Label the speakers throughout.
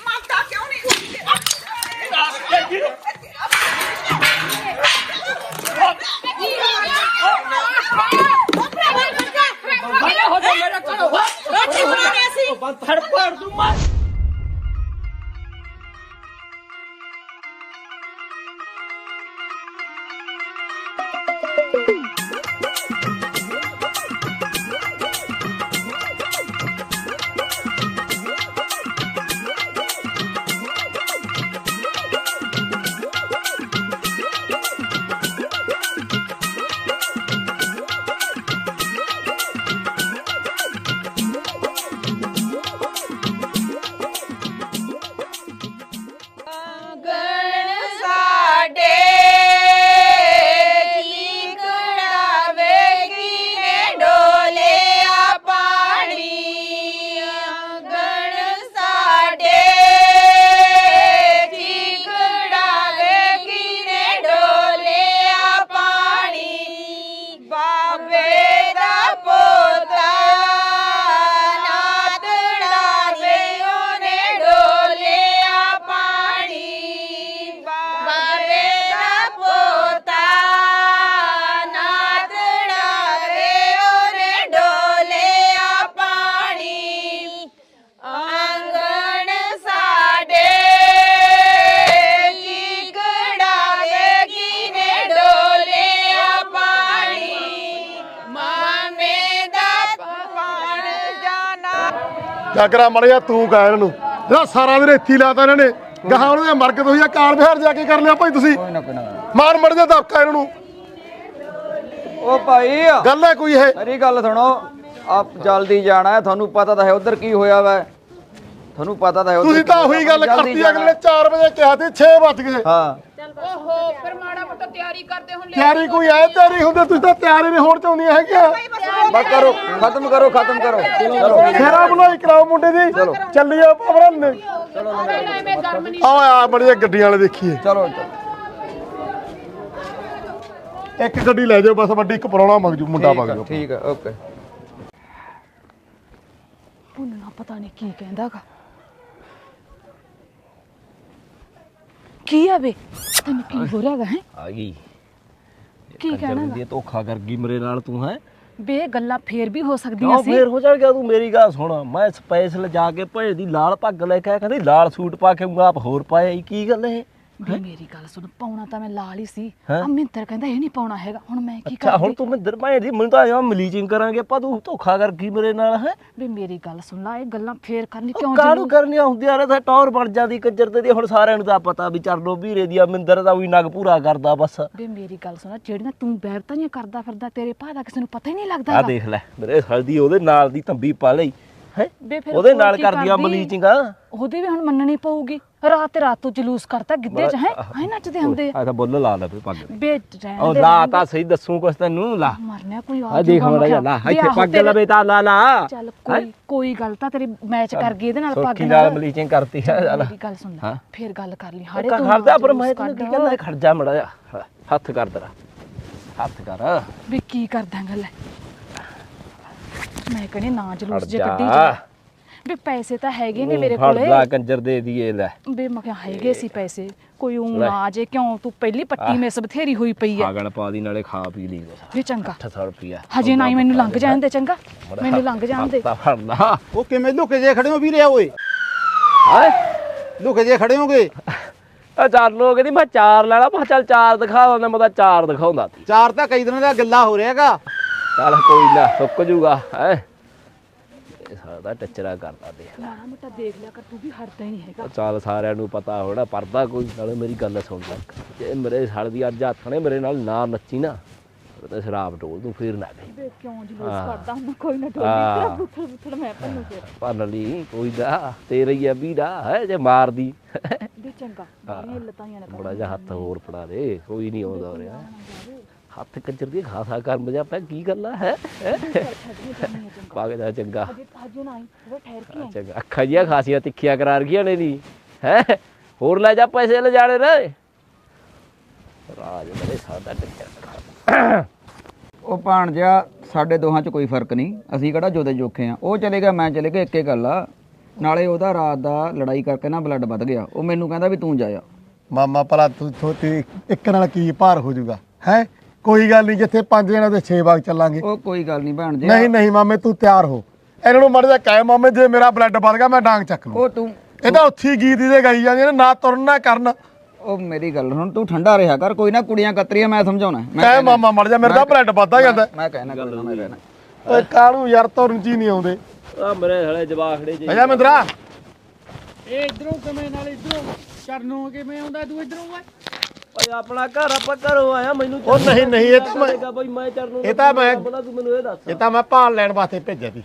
Speaker 1: ਮਾਰਦਾ ਕਿਉਂ ਨਹੀਂ
Speaker 2: ਹੋ ਜਾ ਮੇਰਾ ਕਰੋ ਫੜ ਫੜ ਤੂੰ ਮਾਰ।
Speaker 1: ਗਣ
Speaker 3: ਜਾਗਰਾ ਮੜਿਆ ਤੂੰ ਕਹਿ ਇਹਨਾਂ। ਨੂੰ ਜਿਹੜਾ ਸਾਰਾ ਦਿਨ ਇੱਥੇ ਲਾਤਾ ਇਹਨਾਂ ਨੇ। ਗਾਹਾਂ ਉਹਨਾਂ ਦੇ ਮਰਗ ਤੁਸੀਂ ਆ ਕਾਰ ਬਿਹਾਰ ਜਾ ਕੇ ਕਰ ਲਿਆ ਭਾਈ ਤੁਸੀਂ।
Speaker 4: ਕੋਈ ਨਾ ਕੋਈ ਨਾ।
Speaker 3: ਮਾਰ ਮੜ ਜਾ ਦਬਕਾ ਇਹਨਾਂ ਨੂੰ।
Speaker 4: ਉਹ ਭਾਈ
Speaker 3: ਗੱਲ ਹੈ ਕੋਈ ਇਹ?
Speaker 4: ਮੇਰੀ ਗੱਲ ਸੁਣੋ ਆਪ ਜਲਦੀ ਜਾਣਾ ਹੈ ਤੁਹਾਨੂੰ ਪਤਾ ਤਾਂ ਹੈ ਉਧਰ ਕੀ ਹੋਇਆ ਵਾ। ਤੁਹਾਨੂੰ ਪਤਾ ਤਾਂ ਹੈ
Speaker 3: ਤੁਸੀਂ ਤਾਂ ਉਹੀ ਗੱਲ ਕਰਤੀ। ਅਗਲੇ 4 ਵਜੇ ਕਿਹਾ ਤੇ 6 ਵੱਜ ਗਏ।
Speaker 4: ਹਾਂ।
Speaker 1: ਓਹੋ ਫਿਰ ਮਾੜਾ ਮੋਟਾ ਤਿਆਰੀ ਕਰਦੇ ਹੁਣ
Speaker 3: ਤਿਆਰੀ ਕੋਈ ਐ ਤਿਆਰੀ ਹੁੰਦੇ ਤੁਸੀਂ ਤਾਂ ਤਿਆਰੀ ਨਹੀਂ ਹੋਣ ਚਾਹੁੰਦੀਆਂ ਹੈਗੀਆਂ।
Speaker 4: ਬਸ ਕਰੋ ਖਤਮ ਕਰੋ ਖਤਮ ਕਰੋ। ਚਲੋ
Speaker 3: ਫੇਰਾ ਬੁਲਾਈ ਕਰਾਓ ਮੁੰਡੇ ਦੀ। ਚੱਲੀਏ ਪਵਰਨ ਨੇ
Speaker 1: ਐਵੇਂ ਗਰਮ ਨਹੀਂ।
Speaker 3: ਆ ਆ ਬੜੀਆਂ ਗੱਡੀਆਂ ਵਾਲੇ ਦੇਖੀਏ।
Speaker 4: ਚਲੋ
Speaker 3: ਇੱਕ ਗੱਡੀ ਲੈ ਜਾਓ ਬਸ ਵੱਡੀ ਇੱਕ ਪਰੌਣਾ ਮੰਗ ਜੂ ਮੁੰਡਾ ਮੰਗ ਜੂ
Speaker 4: ਠੀਕ ਹੈ ਓਕੇ।
Speaker 5: ਭੁੰਨਣਾ ਪਤਾ ਨਹੀਂ ਕੀ ਕਹਿੰਦਾਗਾ ਕੀ ਆ ਵੇ ਤੈਨੂੰ ਕੀ ਹੋ ਰਿਹਾਗਾ ਹੈ?
Speaker 2: ਆ ਗਈ।
Speaker 5: ਕੀ ਕਹਿਣਾ
Speaker 2: ਦੀ ਧੋਖਾ ਕਰ ਗਈ ਮੇਰੇ ਨਾਲ ਤੂੰ ਹੈ?
Speaker 5: ਬੇ ਇਹ ਗੱਲਾਂ ਫੇਰ ਵੀ ਹੋ ਸਕਦੀਆਂ
Speaker 2: ਕਿਉਂ
Speaker 5: ਸੀ।
Speaker 2: ਫੇਰ ਹੋ ਜਾਣਗਾ ਤੂੰ ਮੇਰੀ ਗੱਲ ਸੁਣ। ਮੈਂ ਸਪੈਸ਼ਲ ਜਾ ਕੇ ਭੇਜ ਦੀ ਲਾਲ ਪੱਗ ਲੈ ਕੇ ਆਇਆ ਕਹਿੰਦੀ ਲਾਲ ਸੂਟ ਪਾ ਕੇ ਆਊਂਗਾ ਆਪ ਹੋਰ ਪਾਇਆ ਈ ਕੀ ਗੱਲ ਇਹ?
Speaker 5: ਬੇ ਮੇਰੀ ਗੱਲ ਸੁਣ ਪਾਉਣਾ ਤਾਂ ਮੈਂ ਲਾਲ ਹੀ ਸੀ।
Speaker 2: ਹੈਂ?
Speaker 5: ਅਮਿੰਦਰ ਕਹਿੰਦਾ ਇਹ ਨਹੀਂ ਪਾਉਣਾ ਹੈਗਾ। ਹੁਣ ਮੈਂ ਕੀ
Speaker 2: ਅੱਛਾ ਹੁਣ ਤੂੰ ਮਿੰਦਰ ਭਾਈ ਦੀ ਮੈਨੂੰ ਤਾਂ ਆ ਮਲੀਚਿੰਗ ਕਰਾਂਗੇ ਆਪਾਂ ਤੂੰ ਧੋਖਾ ਕਰ ਗਈ ਮੇਰੇ ਨਾਲ ਹੈ?
Speaker 5: ਬੇ ਮੇਰੀ ਗੱਲ ਸੁਣ ਲੈ ਇਹ ਗੱਲਾਂ ਫੇਰ ਕਰਨੀ ਕਿਉਂ
Speaker 2: ਕਾਹਨੂੰ ਕਰਨੀਆਂ ਹੁੰਦੀਆਂ ਨੇ? ਤਾਂ ਟੌਰ ਬਣ ਜਾਂਦੀ ਕੰਜਰ ਤੇ ਹੁਣ ਸਾਰਿਆਂ ਨੂੰ ਤਾਂ ਪਤਾ ਵੀ ਚਰਨੋ ਵੀਰੇ ਦੀ ਆ ਮਿੰਦਰ ਦਾ ਵੀ ਨਗ ਪੂਰਾ ਕਰਦਾ ਬਸ।
Speaker 5: ਬੇ ਮੇਰੀ ਗੱਲ ਸੁਣ ਜਿਹੜੀਆਂ ਤੂੰ ਬੈਰਤਾਂ ਨਹੀਂ ਕਰਦਾ ਫਿਰਦਾ ਤੇਰੇ ਭਾ ਦਾ ਕਿਸੇ ਨੂੰ ਪਤਾ ਹੀ ਨਹੀਂ ਲੱਗਦਾ
Speaker 2: ਆ। ਦੇਖ ਲੈ ਮੇਰੇ ਹਲਦੀ ਉਹਦੇ ਨਾਲ ਦੀ ਤੰਬੀ ਪਾ ਲਈ ਹੈ?
Speaker 5: ਬੇ ਫਿਰ
Speaker 2: ਉਹਦੇ
Speaker 5: ਹੋਰ
Speaker 2: ਨਾਲ
Speaker 5: ਕੀ
Speaker 2: ਕਰਦੀਆਂ
Speaker 5: ਕਰਦੀ? ਉਹਦੀ ਵੀ ਹੁਣ ਮੰਨਣੀ ਪਊਗੀ। ਰਾਤ ਤੇ ਰਾਤ ਤੋਂ ਜਲੂਸ ਕਰਤਾ ਗਿੱਧੇ ਚ ਹੈ? ਹੈ ਨੱਚਦੇ ਹੁੰਦੇ ਆ।
Speaker 2: ਆ ਤਾਂ ਬੁੱਲ ਲਾ ਲੈ ਵੀ ਪੱਗ। ਤੇ।
Speaker 5: ਬੇ ਰਹਿਣ
Speaker 2: ਉਹ
Speaker 5: ਦੇ,
Speaker 2: ਲਾ। ਤਾਂ ਸਹੀ ਦੱਸੂ ਕੁਛ ਤੈਨੂੰ ਲਾ।
Speaker 5: ਮਰਨਿਆ ਕੋਈ ਆ
Speaker 2: ਆ ਦੇਖ
Speaker 5: ਜਾਊਗਾ
Speaker 2: ਮੜਾ ਜਾ
Speaker 5: ਮੈਂ
Speaker 2: ਲਾ।
Speaker 5: ਕਿਹਾ,
Speaker 2: ਇੱਥੇ
Speaker 5: ਆਹੋ
Speaker 2: ਪੱਗ
Speaker 5: ਤੇਰੇ-
Speaker 2: ਲਵੇ ਤਾਂ ਲਾ ਲਾ।
Speaker 5: ਚੱਲ ਕੋਈ ਕੋਈ ਗੱਲ ਤਾਂ ਤੇਰੀ ਮੈਚ ਕਰ ਗਈ ਇਹਦੇ ਨਾਲ ਪੱਗ
Speaker 2: ਨਾਲ ਮਲੀਚਿੰਗ ਕਰਤੀ ਹੈ ਚੱਲ
Speaker 5: ਮੇਰੀ ਗੱਲ ਸੁਣ ਲੈ
Speaker 2: ਹਾਂ।
Speaker 5: ਫੇਰ ਗੱਲ ਕਰ ਲਈ। ਹਾੜੇ
Speaker 2: ਖੜਦਾ ਪਰ ਮੈਂ ਤੈਨੂੰ ਕੀ ਕਹਿੰਦਾ ਖੜ ਜਾ ਮੜਾ ਜਾ ਹੱਥ ਕਰ ਤੇਰਾ। ਹੱਥ ਕਰ।
Speaker 5: ਵੀ ਕੀ ਕਰਦਾ ਗੱਲ ਮੈਂ ਕਹਿੰਦੀ ਨਾ ਜਲੂਸ ਜੇ। ਕੱਢੀ ਜਾ ਵੀ ਪੈਸੇ ਤਾਂ ਹੈਗੇ ਨੇ ਮੇਰੇ ਕੋਲੇ।
Speaker 2: ਲਾ ਕੰਜਰ ਦੇ ਦੀਏ ਲੈ।
Speaker 5: ਵੀ ਮੈਂ ਕਿਹਾ ਹੈਗੇ ਸੀ ਪੈਸੇ। ਕੋਈ ਉਂ। ਆ ਜੇ ਕਿਉਂ ਤੂੰ ਪਹਿਲੀ ਪੱਟੀ ਮੇਸ ਬਥੇਰੀ ਹੋਈ ਪਈ ਐ
Speaker 2: ਆਗਣ ਪਾ ਦੀ ਨਾਲੇ ਖਾ ਪੀ ਲਈ
Speaker 5: ਵੀ ਚੰਗਾ।
Speaker 2: 800 ਰੁਪਿਆ
Speaker 5: ਹਜੇ ਨਾ ਹੀ ਮੈਨੂੰ ਲੰਘ ਜਾਣ ਦੇ ਚੰਗਾ। ਮੈਨੂੰ ਲੰਘ ਜਾਣ ਦੇ।
Speaker 6: ਉਹ ਕਿਵੇਂ ਲੁਕੇ ਜੇ ਖੜੇ ਹੋ ਵੀਰੇ ਓਏ?
Speaker 2: ਹਾਏ
Speaker 6: ਲੁਕੇ ਜੇ ਖੜੇ ਹੋਗੇ?
Speaker 2: ਆ ਚਾਰ ਲੋਕ ਕਹਿੰਦੀ ਮੈਂ ਚਾਰ ਲੈਣਾ ਮੈਂ ਚੱਲ ਚਾਰ ਦਿਖਾ ਦਿੰਦਾ ਮੈਂ ਤਾਂ ਚਾਰ ਦਿਖਾਉਂਦਾ।
Speaker 6: ਚਾਰ ਤਾਂ ਕਈ ਦਿਨਾਂ ਦਾ ਗੱਲਾ ਹੋ ਰਿਹਾਗਾ
Speaker 2: ਚੱਲ ਕੋਈ ਨਾ ਸੁੱਕ ਜੂਗਾ ਹੈ? ਇਹ ਟੱਚਰਾ ਕਰਦਾ ਦੇ
Speaker 5: ਮਾੜਾ ਮੋਟਾ ਦੇਖ ਲਿਆ ਕਰ ਤੂੰ ਵੀ ਹਟਦਾ ਹੀ ਨਹੀਂ ਹੈਗਾ।
Speaker 2: ਚੱਲ ਸਾਰਿਆਂ ਨੂੰ ਪਤਾ ਹੋਣਾ ਪਰਦਾ ਕੋਈ ਨਾਲੇ ਮੇਰੀ ਗੱਲ ਸੁਣ ਲੈ। ਜੇ ਮੇਰੇ ਸਾਲ ਦੀ ਅੱਜ ਹੱਥ ਨੇ ਮੇਰੇ ਨਾਲ ਨਾ ਨੱਚੀ ਨਾ ਫਿਰ ਤਾਂ ਸ਼ਰਾਬ ਢੋਲ ਤੂੰ ਫੇਰ ਨਾ ਗਈ
Speaker 5: ਵੇ ਕਿਉਂ ਜਲੂਸ
Speaker 2: ਹਾਂ।
Speaker 5: ਕਰਦਾ ਹੁੰਦਾ ਕੋਈ ਨਾ
Speaker 2: ਹਾਂ।
Speaker 5: ਤੇਰਾ ਮੈਂ ਫੇਰ।
Speaker 2: ਭੰਨ ਲਈ ਕੋਈ ਦਾ ਤੇਰੇ ਹੀ ਆ ਵੀਰਾ ਹੈ ਜੇ ਮਾਰਦੀ।
Speaker 5: ਵੀ ਚੰਗਾ ਬਾਹਰੀਆਂ ਲੱਤਾਂ ਨਾ
Speaker 2: ਬੜਾ ਜਿਹਾ ਹੱਥ ਹੋਰ ਫੜਾ ਦੇ ਕੋਈ ਨਹੀਂ ਆਉਂਦਾ ਹੋ। ਰਿਹਾ ਹੱਥ ਕੰਜਰ ਦੀ ਖਾਸਾ ਕਰ ਮਜਾ ਪੈ ਕੀ ਗੱਲ ਆ ਹੈ? ਪਾਗ ਜਾ ਚੰਗਾ।
Speaker 5: ਹਜੇ ਹਜੇ ਨਾ ਆਈ ਉਹ ਠਹਿਰ ਕੇ ਆਈ
Speaker 2: ਚੰਗਾ। ਅੱਖਾਂ ਜੀਆਂ ਖਾਸੀਆਂ ਤਿੱਖੀਆਂ ਕਰਾ ਰਖੀਆਂ ਨੇ ਦੀ ਹੈ? ਹੋਰ ਲੈ ਜਾ ਪੈਸੇ ਲੈ ਜਾਣੇ ਨੇ। ਰਾਜ ਮੇਰੇ ਸਾਦਾ ਟੱਕਰ
Speaker 4: ਉਹ ਭਾਣਜਾ ਸਾਡੇ ਦੋਹਾਂ 'ਚ ਕੋਈ ਫ਼ਰਕ ਨਹੀਂ। ਅਸੀਂ ਕਿਹੜਾ ਜੋਦੇ ਜੋਖੇ ਆ। ਉਹ ਚਲੇ ਗਿਆ ਮੈਂ ਚਲੇ ਗਿਆ ਇੱਕੇ ਗੱਲ ਆ। ਨਾਲੇ ਉਹਦਾ ਰਾਤ ਦਾ ਲੜਾਈ ਕਰਕੇ ਨਾ ਬਲੱਡ ਵੱਧ ਗਿਆ। ਉਹ ਮੈਨੂੰ ਕਹਿੰਦਾ ਵੀ ਤੂੰ ਜਾਇਆ।
Speaker 3: ਮਾਮਾ ਭਲਾ ਤੂੰ ਥੋਤੀ ਇੱਕ ਨਾਲ ਕੀ ਭਾਰ ਹੋ ਜਾਊਗਾ ਹੈ? ਕੋਈ ਗੱਲ ਨਹੀਂ ਜਿੱਥੇ ਪੰਜ ਜਣਾ ਤੇ 6 ਵਾਗ ਚੱਲਾਂਗੇ।
Speaker 4: ਉਹ ਕੋਈ ਗੱਲ ਨਹੀਂ ਭੈਣ ਜੀ।
Speaker 3: ਨਹੀਂ ਨਹੀਂ ਮਾਮੇ ਤੂੰ ਤਿਆਰ ਹੋ। ਇਹਨਾਂ ਨੂੰ ਮੜ ਜਾ ਕਹਿ ਮਾਮੇ ਜੇ ਮੇਰਾ ਬਲੱਡ ਵੱਧ ਗਿਆ ਮੈਂ ਡਾਂਗ ਚੱਕ ਲੂ
Speaker 4: ਉਹ ਤੂੰ
Speaker 3: ਇਹ ਤਾਂ ਉੱਥੀ ਗੀਤ ਇਹਦੇ ਗਾਈ ਜਾਂਦੀਆਂ ਨੇ ਨਾ ਤੁਰਨ ਨਾ ਕਰਨ।
Speaker 4: ਉਹ ਮੇਰੀ ਗੱਲ ਹੁਣ ਤੂੰ ਠੰਡਾ ਰਿਹਾ ਕਰ ਕੋਈ ਨਾ ਕੁੜੀਆਂ ਕਤਰੀਆਂ ਮੈਂ ਸਮਝਾਉਣਾ। ਮੈਂ
Speaker 3: ਕਹਿ ਮਾਮਾ ਮੜ ਜਾ ਮੇਰੇ ਤਾਂ ਬਲੱਡ ਵੱਧਦਾ ਜਾਂਦਾ।
Speaker 4: ਮੈਂ ਕਹਿਣਾ ਗੱਲ ਮੈਂ ਕਹਿਣਾ।
Speaker 3: ਓਏ ਕਾਹਨੂੰ ਯਾਰ ਤੁਰਨ ਚ ਹੀ ਨਹੀਂ ਆਉਂਦੇ।
Speaker 2: ਆ ਮੇਰੇ ਹਲੇ ਜਵਾਖੜੇ ਜੀ।
Speaker 3: ਭਈਆ ਮਿੰਦਰਾ।
Speaker 7: ਇਹ ਇਧਰੋਂ ਕਿਵੇਂ ਨਾਲ ਇਧਰੋਂ। ਚਰਨੋਂ ਕਿਵੇਂ ਆਉਂਦਾ ਤੂੰ ਇਧਰੋਂ ਓਏ
Speaker 2: ਓਏ ਆਪਣਾ ਘਰ ਆਪਾਂ ਘਰੋਂ ਆਇਆ ਮੈਨੂੰ
Speaker 3: ਉਹ ਨਹੀਂ ਨਹੀਂ ਇਹ ਤਾਂ ਮੈਂ
Speaker 2: ਚੱਲੇਗਾ ਬਈ ਮੈਂ ਚਰਨੋਂ
Speaker 3: ਇਹ ਤਾਂ ਮੈਂ
Speaker 2: ਬਣਾ ਤੂੰ ਮੈਨੂੰ ਇਹ ਦੱਸ।
Speaker 3: ਇਹ ਤਾਂ ਮੈਂ ਭਾਲ ਲੈਣ ਵਾਸਤੇ ਭੇਜਿਆ ਸੀ।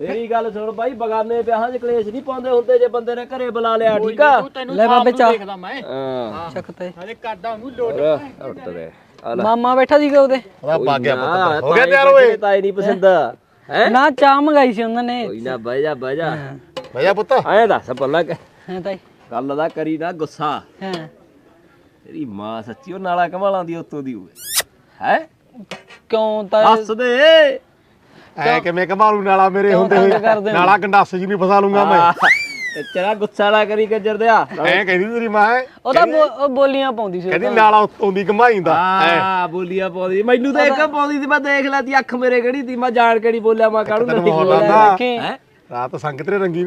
Speaker 2: ਮੇਰੀ ਗੱਲ ਸੁਣ ਬਾਈ ਬਗਾਨੇ ਵਿਆਹਾਂ 'ਚ ਕਲੇਸ਼ ਨਹੀਂ ਪਾਉਂਦੇ ਹੁੰਦੇ ਜੇ ਬੰਦੇ ਨੇ ਘਰੇ ਬੁਲਾ ਲਿਆ ਠੀਕ ਆ?
Speaker 7: ਲੈ ਬਾਬੇ ਚਾ ਦੇਖਦਾ ਮੈਂ।
Speaker 2: ਹਾਂ।
Speaker 8: ਚੱਕਤੇ
Speaker 7: ਹਲੇ ਕਰਦਾ ਉਹਨੂੰ ਲੋਟ।
Speaker 2: ਉੱਟ ਗਏ ਆ ਲੈ।
Speaker 8: ਮਾਮਾ ਬੈਠਾ ਸੀਗਾ ਉਹਦੇ।
Speaker 3: ਉਹਦਾ ਪਾ ਗਿਆ
Speaker 2: ਨਾ,
Speaker 3: ਪੁੱਤ ਹੋ ਗਿਆ
Speaker 2: ਤਾਏ
Speaker 3: ਤਿਆਰ ਓਏ?
Speaker 2: ਬੈਠੇ ਤਾਏ ਨਹੀਂ ਪਸੰਦ। ਹੈ?
Speaker 8: ਨਾ ਚਾਹ ਮੰਗਾਈ ਸੀ ਉਹਨਾਂ ਨੇ।
Speaker 2: ਕੋਈ ਨਾ ਬਹਿ ਜਾ ਬਹਿ ਜਾ।
Speaker 3: ਭਈਆ ਪੁੱਤ।
Speaker 2: ਐਂ ਦੱਸ ਪੱਲਾ ਕਿ
Speaker 8: ਹਾਂ ਤਾਈ।
Speaker 2: ਗੱਲ ਦਾ ਕਰੀ ਨਾ ਗੁੱਸਾ।
Speaker 8: ਹਾਂ।
Speaker 2: ਤੇਰੀ ਮਾਂ ਸੱਚੀ ਉਹ ਨਾਲਾ ਕਮਾਲਾਂ ਦੀ ਉੱਤੋਂ ਦੀ ਹੋਵੇ। ਹੈ?
Speaker 8: ਕਿਉਂ ਤਾਂ
Speaker 2: ਦੱਸ ਦੇ।
Speaker 3: ਐ ਕਿਵੇਂ ਕਮਾਲੂ ਨਾਲਾ ਮੇਰੇ ਹੁੰਦੇ ਹੋਏ?
Speaker 8: ਹੋ?
Speaker 3: ਨਾਲਾ ਗੰਡਾਸੇ ਜੀ ਨਹੀਂ ਫਸਾ ਲੂੰਗਾ ਮੈਂ।
Speaker 2: ਤੇ ਤੇਰਾ ਗੁੱਸਾ ਨਾ ਕਰੀ ਕੰਜਰ ਦਿਆ।
Speaker 3: ਐ ਕਹਿੰਦੀ ਤੇਰੀ ਮਾਂ
Speaker 8: ਉਹਦਾ ਉਹ ਬੋਲੀਆਂ ਪਾਉਂਦੀ ਸੀ
Speaker 3: ਕਹਿੰਦੀ। ਨਾਲਾ ਉੱਤੋਂ ਦੀ ਘਮਾਈਂਦਾ
Speaker 2: ਆ ਬੋਲੀਆਂ ਪਾਉਂਦੀ ਮੈਨੂੰ ਤਾਂ ਇੱਕ ਪਾਉਂਦੀ ਸੀ ਮੈਂ ਦੇਖ ਲੈਤੀ ਅੱਖ ਮੇਰੇ ਕਿਹੜੀ ਸੀ ਮੈਂ ਜਾਣ ਕੇ ਨਹੀਂ ਬੋਲਿਆ ਮੈਂ ਨਹੀਂ
Speaker 3: ਹੋਰ
Speaker 2: ਬੋਲਿਆ। ਹੈ?
Speaker 3: ਰਾਤ ਸੰਗ ਤੇਰੇ ਰੰਗੀ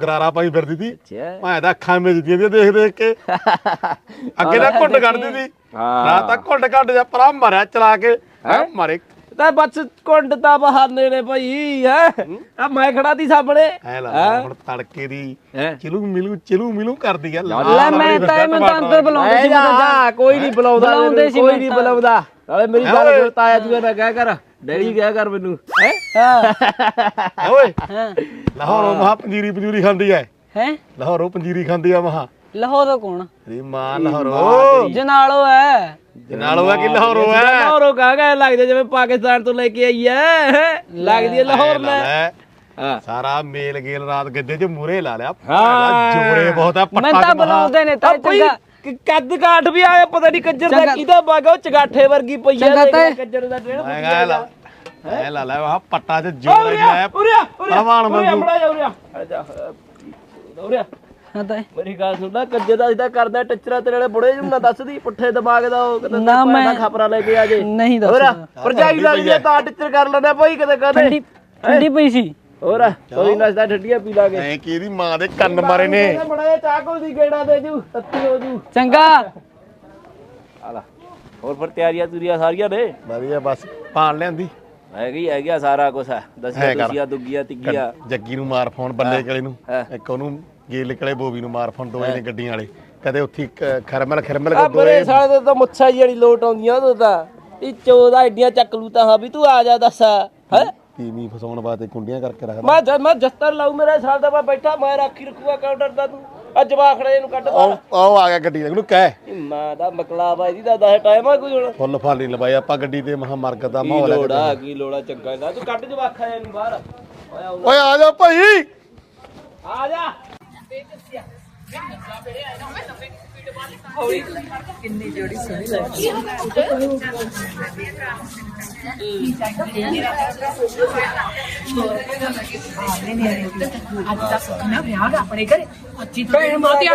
Speaker 3: ਗਰਾਰਾ ਪਾਈ ਫਿਰਦੀ ਸੀ।
Speaker 2: ਅੱਛਾ।
Speaker 3: ਮੈਂ ਤਾਂ ਅੱਖਾਂ ਮਿਜਦੀਆਂ ਦੀਆਂ ਦੇਖ ਦੇਖ ਕੇ। ਅੱਗੇ ਤਾਂ ਘੁੰਡ ਕੱਢਦੀ ਸੀ।
Speaker 2: ਹਾਂ।
Speaker 3: ਰਾਤ ਤਾਂ ਘੁੰਡ ਕੱਢ ਜਾ ਪਰਾਂ ਮਾਰਿਆ ਚਲਾ ਕੇ। ਹੈਂ, ਮਾਰੇ
Speaker 2: ਤਾਂ ਬਸ ਕੁੰਡ ਤਾਂ ਬਹਾਨੇ ਨੇ ਭਾਈ ਹੈ? ਆ ਮੈਂ ਖੜਾ ਦੀ ਸਾਹਮਣੇ।
Speaker 3: ਐ ਲਾ ਹੁਣ ਤੜਕੇ ਦੀ
Speaker 2: ਹੈਂ?
Speaker 3: ਚਿਲੂ ਮਿਲੂ ਚਿਲੂ ਮਿਲੂ ਕਰਦੀ ਆ।
Speaker 8: ਲੈ ਮੈਂ ਤਾਂ ਮੈਨੂੰ ਤਾਂ ਅੰਦਰ ਬੁਲਾਉਂਦੇ ਸੀ ਮੈਂ ਤਾਂ
Speaker 2: ਜਾ ਕੋਈ ਨਹੀਂ ਬੁਲਾਉਂਦਾ
Speaker 8: ਬੁਲਾਉਂਦੇ ਸੀ
Speaker 2: ਕੋਈ
Speaker 8: ਮੈਂ
Speaker 2: ਨਹੀਂ
Speaker 8: ਤਾਂ।
Speaker 2: ਬੁਲਾਉਂਦਾ। ਨਾਲੇ ਮੇਰੀ ਗੱਲ ਸੁਣ ਤਾਇਆ ਤੂੰ ਨਾ ਕਹਿ ਕਰ ਡੈਡੀ ਕਹਿ ਕਰ ਮੈਨੂੰ। ਹੈ?
Speaker 8: ਹਾਂ।
Speaker 3: ਓਏ।
Speaker 8: ਹਾਂ।
Speaker 3: ਲਾਹੌਰੋਂ ਮਹਾ ਪੰਜੀਰੀ ਪੰਜੂਰੀ ਖਾਂਦੀ ਐ।
Speaker 8: ਹੈ?
Speaker 3: ਲਾਹੌਰੋਂ ਪੰਜੀਰੀ ਖਾਂਦੀ ਆ ਮਹਾ।
Speaker 8: ਲਾਹੌਰ ਦਾ ਕੌਣ?
Speaker 3: ਤੇਰੀ ਮਾਂ ਲਾਹੌਰੋਂ।
Speaker 8: ਜਨਾਲੋ ਹੈ
Speaker 3: ਨਾਲ ਹੋਇਆ ਕਿ ਲਾਹੌਰੋਂ ਐ
Speaker 2: ਲਾਹੌਰੋਂ ਕਹਾ ਗਏ ਲੱਗਦੇ ਜਿਵੇਂ ਪਾਕਿਸਤਾਨ ਤੋਂ ਲੈ ਕੇ ਆਈ ਐ ਹੈਂ? ਲੱਗਦੀ ਐ ਲਾਹੌਰ ਲੈ
Speaker 3: ਸਾਰਾ ਮੇਲ ਗੇਲ ਰਾਤ ਗੱਦੇ 'ਚ ਮੂਰੇ ਲਾ ਲਿਆ। ਜੋੜੇ ਬਹੁਤ ਆ ਪੱਟਾ
Speaker 8: ਮੈਂ ਤਾਂ। ਬੁਲਾਉਂਦੇ ਨੇ ਤਾਂ ਚੰਗਾ
Speaker 2: ਕੱਦ ਕਾਠ ਵੀ ਆਇਆ ਪਤਾ ਨਹੀਂ ਕੰਜਰ ਦਾ। ਕਿਹਦਾ ਬਾਗਾ ਉਹ ਚਗਾਠੇ ਵਰਗੀ ਪਈ ਆ। ਕੰਜਰ ਦਾ ਡੇਢ
Speaker 3: ਮੈਂ ਕਹਾਂ ਲਾ ਐ ਲਾ ਲੈ ਵਾ ਪੱਟਾ 'ਚ ਜੋੜੇ ਲਾਇਆ
Speaker 2: ਉਰਿਆ
Speaker 3: ਪਹਿਲਵਾਨ
Speaker 2: ਉਰਿਆ
Speaker 3: ਵਾਂਗੂ।
Speaker 2: ਬੜਾ ਜਾ ਜਾ
Speaker 8: ਹਾਂ।
Speaker 2: ਮੇਰੀ ਗੱਲ ਸੁਣਦਾ ਕੰਜਰ ਦਾ ਜਿੱਦਾਂ ਕਰਦਾ ਟੱਚਰਾ ਤੇਰੇ ਵਾਲੇ ਬੁੜੇ ਨੂੰ ਨਾ ਦੱਸਦੀ ਪੁੱਠੇ ਦਿਮਾਗ ਦਾ ਉਹ ਕਿਤੇ
Speaker 8: ਨਾ ਮੈਂ-
Speaker 2: ਖਪਰਾ ਲੈ ਕੇ ਆ ਜੇ।
Speaker 8: ਨਹੀਂ ਦੱਸ
Speaker 2: ਹੋਰ ਪਰਜਾਈ ਲੱਗਦੀ ਆ ਤਾਂ ਟੱਚਰ ਕਰ ਲੈਣਾ ਭਾਈ ਕਦੇ
Speaker 8: ਠੰਡੀ
Speaker 2: ਕਦੇ
Speaker 8: ਠੰਡੀ ਪਈ ਸੀ।
Speaker 2: ਹੋਰ ਕੋਈ ਨਸਦਾ ਠੱਡੀਆਂ ਪੀ ਲਾਂਗੇ।
Speaker 3: ਐ ਕਿ ਇਹਦੀ ਮਾਂ ਦੇ ਕੰਨ ਮਾਰੇ ਨੇ।
Speaker 2: ਬੜਾ ਜਿਹਾ ਚਾਹ ਕੋਲ ਦੀ ਗੇੜਾ ਦੇ ਜੂ ਤੱਤੀ ਹੋ ਜੂ।
Speaker 8: ਚੰਗਾ।
Speaker 2: ਆਲਾ ਹੋਰ ਫਿਰ ਤਿਆਰੀਆਂ ਤੁਰੀਆਂ ਸਾਰੀਆਂ ਨੇ?
Speaker 3: ਵਧੀਆ ਬਸ ਪਾਣ ਲਿਆਂਦੀ।
Speaker 2: ਹੈਗੀ ਹੈਗੀ ਸਾਰਾ ਕੁਝ ਹੈ ਦਸੀਆਂ। ਦਸੀਆਂ ਦੁੱਗੀਆਂ ਤਿੱਗੀਆਂ।
Speaker 3: ਜੱਗੀ ਨੂੰ ਮਾਰ ਫੋਨ ਬੱਲੇ ਕਲੇ ਨੂੰ। ਇੱਕ ਉਹਨੂੰ ਗੇਲ ਕਲੇ ਬੋਬੀ ਨੂੰ ਮਾਰ ਫੋਨ ਦੋਏ ਨੇ ਗੱਡੀਆਂ ਵਾਲੇ। ਕਦੇ ਉੱਥੇ ਕ- ਖਰਮਲ ਖਰਮਲ
Speaker 2: ਆ ਬਰੇ ਸਾਲੇ ਤੋਂ ਤਾਂ ਮੁੱਛਾਂ ਜਿਹੜੀ ਲੋਟ ਆਉਂਦੀਆਂ ਉਹ ਤਾਂ। ਇਹ ਚੋਦਾ ਐਡੀਆਂ ਚੱਕ ਲੂ ਤਾਂ ਹਾਂ ਵੀ ਤੂੰ ਆ ਜਾ ਦੱਸ ਹੈ?
Speaker 3: ਤੀਵੀਂ ਫਸਾਉਣ ਵਾਸਤੇ ਕੁੰਡੀਆਂ ਕਰਕੇ ਰੱਖਦਾ।
Speaker 2: ਮੈਂ ਜ- ਮੈਂ ਜਸਤਰ ਲਾਉ ਮੇਰੇ ਸਾਲ ਦਾ ਮੈਂ ਬੈਠਾ ਮੈਂ ਰਾਖੀ ਰੱਖੂਗਾ ਕਾਊਂਟਰ ਦਾ ਤੂੰ। ਆ ਜਵਾਖੜੇ ਇਹਨੂੰ ਕੱਢ
Speaker 3: ਉਹ ਉਹ ਆ ਗਿਆ ਗੱਡੀ ਉਹਨੂੰ ਕਹਿ।
Speaker 2: ਮਾਂ ਦਾ ਮਕਲਾਵਾ ਇਹਦੀ ਦਾ ਦਾ ਟਾਈਮ ਆ ਕੋਈ ਹੁਣ।
Speaker 3: ਫੁੱਲ ਫਾਲੀ ਲਵਾਈ ਆਪਾਂ ਗੱਡੀ ਤੇ ਮਹਾ ਮਰਗ ਦਾ
Speaker 2: ਕੀ
Speaker 3: ਮਾਹੌਲ
Speaker 2: ਲੋੜ
Speaker 3: ਹੈ
Speaker 2: ਆ ਕੀ ਲੋੜਾ ਚੰਗਾ ਇਹਦਾ। ਤੂੰ ਕੱਢ ਜਵਾਖਾ ਇਹਨੂੰ ਬਾਹਰ। ਓਏ ਆਉ-
Speaker 3: ਓਏ ਆ ਜਾ ਭਾਈ।
Speaker 2: ਆ ਜਾ।
Speaker 9: ਅੱਜ ਦਾ ਸੁਖਨਾ ਵਿਆਹ ਦਾ ਆਪਣੇ ਘਰੇ ਅੱਜੀ ਤਾਂ
Speaker 8: ਭੈਣ ਮਾਂ ਤੇ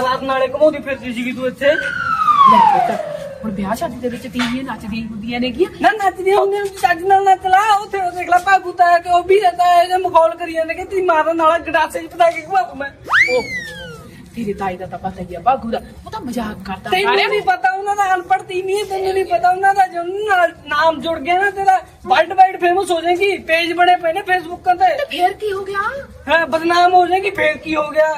Speaker 8: ਰਾਤ ਨਾਲੇ ਘਮਾਉਂਦੀ ਫਿਰਦੀ ਸੀਗੀ ਤੂੰ ਇੱਥੇ।
Speaker 9: ਲੈ ਪੁੱਤ, ਹੁਣ ਵਿਆਹ ਸ਼ਾਦੀ ਦੇ ਵਿੱਚ ਤੀਵੀਆਂ ਨੱਚਦੀਆਂ ਹੁੰਦੀਆਂ ਨੇਗੀਆਂ।
Speaker 8: ਨਾ ਨੱਚਦੀ ਹੁੰਦੀ ਚੱਜ ਨਾਲ ਨੱਚ ਲਾ ਉੱਥੇ ਉਹ ਦੇਖ ਲੈ ਭਾਗੂ ਤਾਂ ਕਿ ਉਹ ਵੀ ਰਹਤਾ ਹੈ ਜੇ ਮਖੌਲ ਕਰੀ ਜਾਂਦੇ ਕਿ ਤੀ ਮਾਰਨ ਨਾਲ ਗੜਾਸੇ ਚ ਪਤਾ ਕੀ ਘੁਮਾ ਮੈਂ।
Speaker 9: ਤੇਰੇ ਤਾਈ ਦਾ ਤਾਂ ਪਤਾ ਹੀ ਆ ਬਾਗੂ ਦਾ। ਉਹ ਤਾਂ ਮਜ਼ਾਕ ਕਰਦਾ
Speaker 8: ਤੈਨੂੰ ਨਹੀਂ ਪਤਾ ਉਹਨਾਂ ਦਾ ਅਨਪੜ੍ਹ ਤੀਵੀਂ ਹੈ ਤੈਨੂੰ ਨਹੀਂ ਪਤਾ ਉਹਨਾਂ ਦਾ ਜੋ ਨਾਲ ਨਾਮ ਜੁੜ ਗਿਆ ਨਾ ਤੇਰਾ ਵਰਲਡ ਵਾਈਡ ਫੇਮਸ ਹੋ ਜਾਏਗੀ ਪੇਜ ਬਣੇ ਪਏ ਨੇ ਫੇਸਬੁੱਕਾਂ ਤੇ
Speaker 9: ਫੇਰ ਕੀ ਹੋ ਗਿਆ?
Speaker 8: ਹੈ ਬਦਨਾਮ ਹੋ ਜਾਏਗੀ ਫੇਰ ਕੀ ਹੋ ਗਿਆ?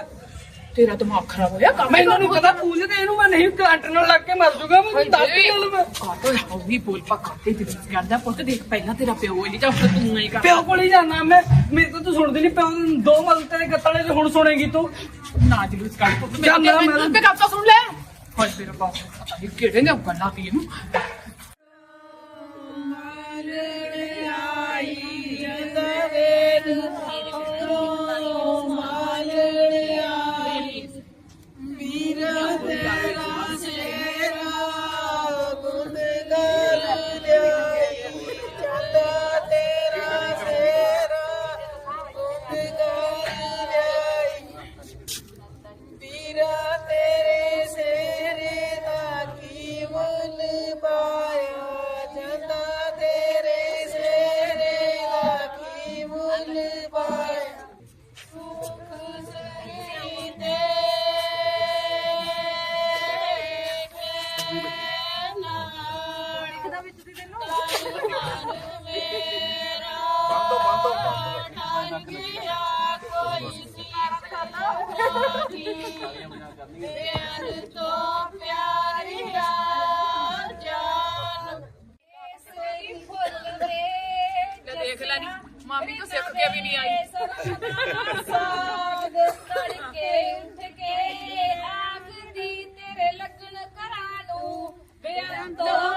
Speaker 9: ਤੇਰਾ ਦਿਮਾਗ ਖਰਾਬ ਹੋਇਆ ਕੰਮ
Speaker 8: ਮੈਨੂੰ ਨਹੀਂ ਪਤਾ ਪੁੱਛਦੇ ਇਹਨੂੰ ਮੈਂ ਨਹੀਂ ਕਰੰਟ ਨਾਲ ਲੱਗ ਕੇ ਮਰ ਜੂਗਾ ਮੈਂ ਦੱਸ ਦੀ ਗੱਲ ਮੈਂ
Speaker 9: ਆਟੋ ਹੌਲੀ ਬੋਲ ਪੱਕਾ ਤੇ ਤੇ ਕਰਦਾ ਪੁੱਤ ਦੇਖ ਪਹਿਲਾਂ ਤੇਰਾ ਪਿਓ ਨਹੀਂ ਜਾਂ ਫਿਰ ਤੂੰ ਨਹੀਂ ਕਰ
Speaker 8: ਪਿਓ ਕੋਲ ਹੀ ਜਾਣਾ ਮੈਂ ਮੇਰੇ ਤੋਂ ਤੂੰ ਸੁਣਦੀ ਨਹੀਂ ਪਿਓ ਦੋ ਮਲ ਤੇਰੇ ਗੱਤਲੇ ਚ ਹੁਣ ਸੁਣੇਗੀ ਤੂੰ।
Speaker 9: ਨਾ ਜਲੂਸ ਕੱਢ ਪੁੱਤ ਮੈਂ ਤੇ। ਤਾਂ ਸੁਣ ਲੈ। ਹਾਏ ਤੇਰਾ ਬਾਪ ਪਤਾ ਨਹੀਂ ਕਿਹੜੇ ਨੇ ਗੱਲਾਂ ਕੀ ਇਹਨੂੰ
Speaker 1: santo.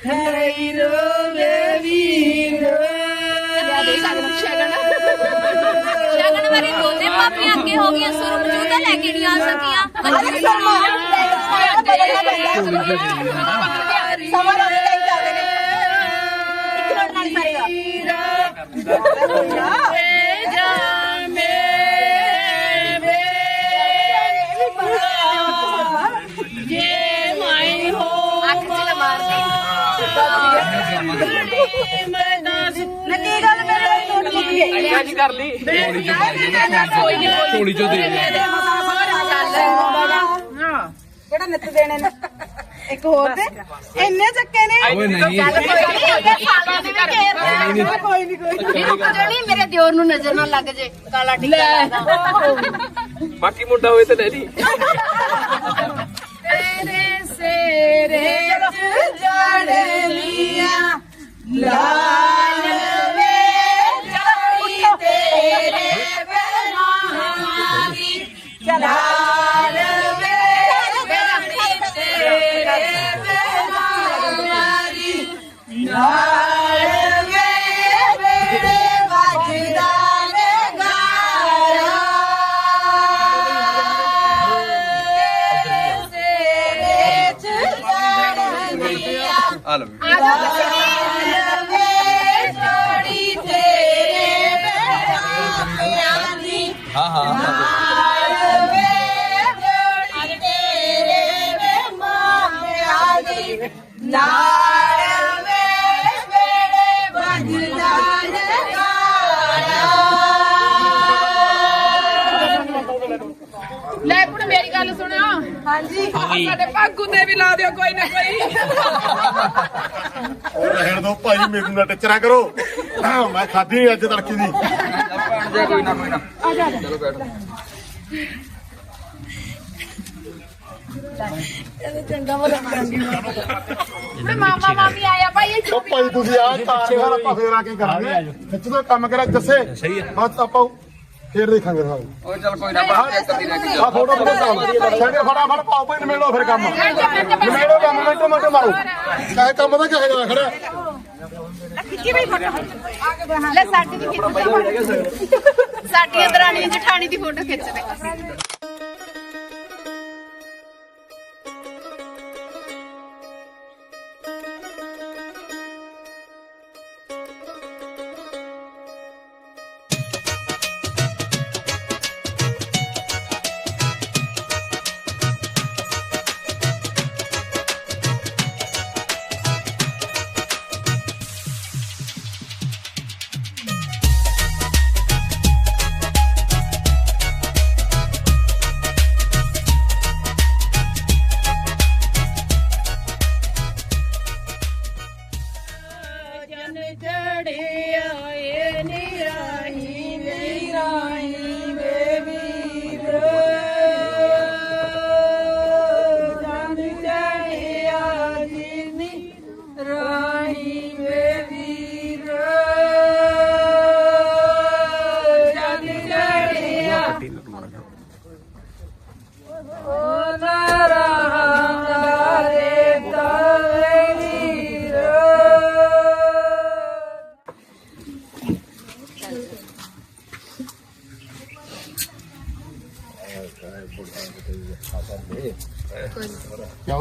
Speaker 1: ਹੈ ਰੋਵੇ ਵੀਰ
Speaker 10: ਸ਼ਗਨ ਵਾਰੀ ਦੋਨੇ ਭਾਬੀਆਂ ਅੱਗੇ ਹੋ ਗਈਆਂ ਸੁਰ ਮਜੂਦਾ ਲੈ ਕੇ ਨਹੀਂ ਆ। ਸਕੀਆਂ ਕੱਲੀ ਅੱਖ
Speaker 9: ਅੜਿਆ ਜੀ ਕਰ ਲਈ
Speaker 2: ਥੋੜੀ ਜੋ ਦੇ
Speaker 11: ਕਿਹੜਾ ਨਿੱਤ ਦੇਣੇ ਨੇ ਇੱਕ ਹੋਰ ਤੇ ਇੰਨੇ ਚੱਕੇ ਨੇ
Speaker 2: ਓਏ ਨਹੀਂ
Speaker 11: ਕੋਈ ਨਹੀਂ ਕੋਈ
Speaker 10: ਰੁਕ ਜਣੀ ਮੇਰੇ ਦਿਓਰ ਨੂੰ ਨਜ਼ਰ ਨਾ ਲੱਗ ਜੇ ਕਾਲਾ ਟਿੱਕਾ
Speaker 2: ਬਾਕੀ ਮੁੰਡਾ ਹੋਏ ਤੇ ਲੈ ਲਈ
Speaker 1: ਤੇਰੇ ਸੇਰੇ ਚ ਜੜਨੀਆਂ ਲਾਲ
Speaker 9: ਗੱਲ ਸੁਣਿਓ।
Speaker 11: ਹਾਂਜੀ।
Speaker 9: ਸਾਡੇ ਭਾਗੂ ਤੇ ਵੀ ਲਾ ਦਿਓ ਕੋਈ ਨਾ ਕੋਈ।
Speaker 3: ਉਹ ਰਹਿਣ ਦੋ ਭਾਈ ਮੈਨੂੰ ਨਾ ਟੱਚਰਾ ਕਰੋ। ਮੈਂ ਖਾਧੀ ਅੱਜ ਤੜਕੀ ਦੀ।
Speaker 12: ਜੇ ਕੋਈ ਨਾ ਕੋਈ ਨਾ ਚਲੋ ਬੈਠੋ
Speaker 9: ਮਾਮਾ ਮਾਮੀ ਆਇਆ ਭਾਈ ਇਹ
Speaker 3: ਉਹ ਭਾਈ ਤੁਸੀਂ ਆ ਕਾਰ ਘਰ ਆਪਾਂ ਫੇਰ ਆ ਕੇ ਕਰਾਂਗੇ। ਖਿੱਚ ਦੋ ਕੰਮ ਕਰਾ ਹੈ। ਬਸ ਆਪਾਂ ਫੇਰ ਦੇਖਾਂਗੇ ਸਾਨੂੰ
Speaker 12: ਓਏ ਚਲ ਕੋਈ ਨਾ ਬਾਹਰ ਇੱਕ ਅੱਧੀ ਲੈ ਕੇ
Speaker 3: ਆ ਫੋਟੋ ਫੋਟੋ ਕਰਾਓ ਛੱਡੇ ਫਟਾਫਟ ਪਾਓ ਭਾਈ ਨਿਮੇੜੋ ਫਿਰ ਕੰਮ। ਨਿਮੇੜੋ ਕੰਮ ਮਿੰਟੋ ਮਿੰਟ ਮਾਰੋ। ਕਾਹੇ ਕੰਮ ਦਾ ਕਹੇ ਜਾ ਖੜਿਆ
Speaker 10: ਲੈ ਸਾਡੀ ਵੀ ਖਿੱਚ। ਦੇ ਸਾਡੀਆਂ ਦਰਾਣੀਆਂ ਜਠਾਣੀ ਦੀ ਫੋਟੋ ਖਿੱਚ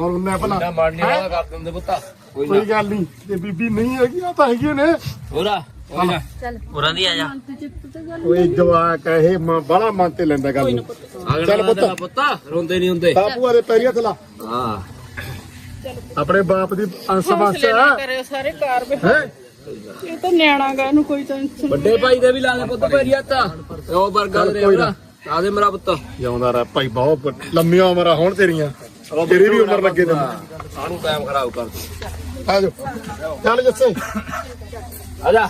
Speaker 3: ਹੋਰ ਉਹਨੇ ਭਲਾ।
Speaker 2: ਮਾਰਨੀ ਵਾਲਾ ਕਰ ਦਿੰਦੇ ਪੁੱਤਾ।
Speaker 3: ਕੋਈ ਗੱਲ ਨਹੀਂ ਤੇ ਬੀਬੀ ਨਹੀਂ ਹੈਗੀ ਆ ਤਾਂ ਹੈਗੀ ਨੇ।
Speaker 2: ਹੋਰਾ
Speaker 13: ਉਰਾਂ ਦੀ ਆ ਜਾ।
Speaker 3: ਓਏ ਜਵਾਕ ਆ ਇਹ ਮਾਂ ਬੜਾ ਮਨ ਤੇ ਲੈਂਦਾ ਗੱਲ ਨੂੰ। ਚੱਲ ਪੁੱਤ।
Speaker 2: ਪੁੱਤਾ ਰੋਂਦੇ ਨਹੀਂ ਹੁੰਦੇ।
Speaker 3: ਬਾਪੂ ਆਦੇ ਪੈਰੀਆਂ ਥਲਾ
Speaker 2: ਹਾਂ।
Speaker 3: ਆਪਣੇ ਬਾਪ ਦੀ ਅੰਸ ਬੰਸ
Speaker 1: ਨਾ ਕਰਿਓ ਸਾਰੇ ਕਾਰ ਵੇ
Speaker 3: ਹੈ?
Speaker 1: ਇਹ ਤਾਂ ਨਿਆਣਾ ਗਾ ਇਹਨੂੰ ਕੋਈ ਟੈਨਸ਼ਨ
Speaker 2: ਵੱਡੇ ਭਾਈ ਦੇ ਵੀ ਲਾ ਦੇ ਪੁੱਤ ਪੈਰੀਆ ਤਾ ਉਹ ਵਰਗਾ ਦੇ। ਹੋਰਾ ਆ ਦੇ ਮੇਰਾ ਪੁੱਤ।
Speaker 3: ਜਿਉਂਦਾ ਰਹਿ। ਭਾਈ ਬਹੁਤ ਵੱਡ- ਲੰਮੀਆਂ ਉਮਰਾਂ ਹੋਣ ਤੇਰੀਆਂ। ਤੇਰੀ ਵੀ ਉਮਰ ਲੱਗੇ ਤੈਨੂੰ।
Speaker 2: ਆਨੂੰ ਟਾਈਮ ਖਰਾਬ ਕਰ
Speaker 3: ਆ ਜਾ ਚੱਲ ਜੱਸੇ।
Speaker 2: ਆ ਜਾ।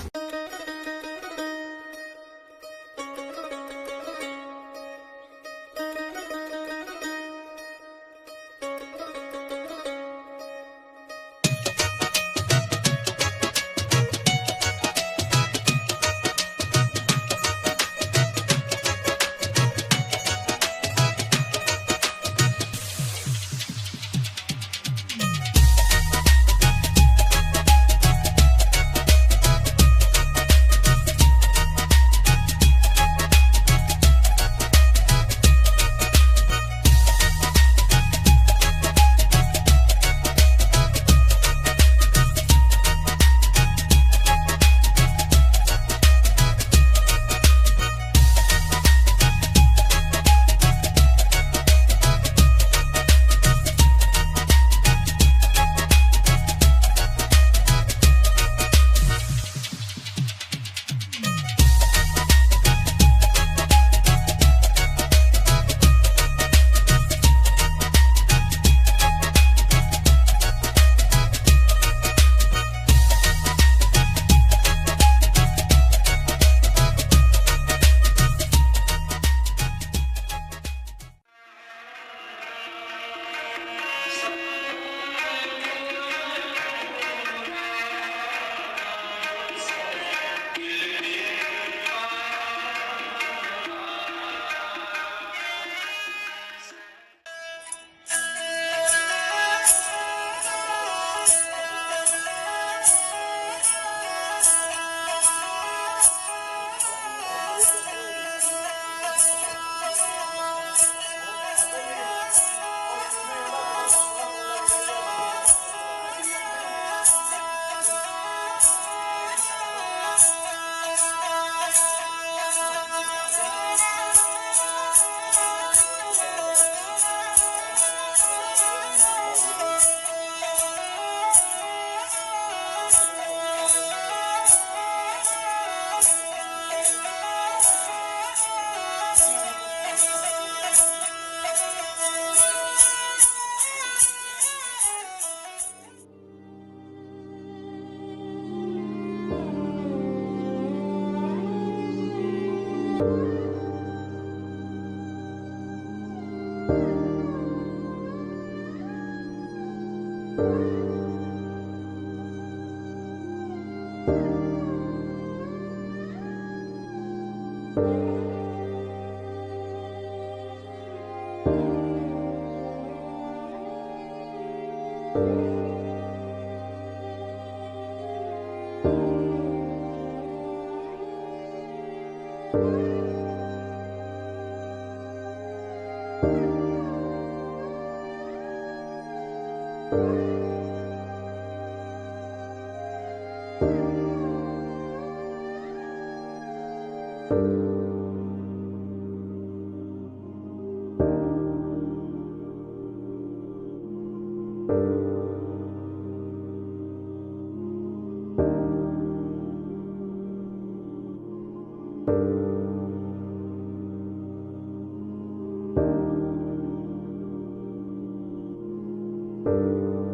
Speaker 2: Thank you.
Speaker 3: ਓਏ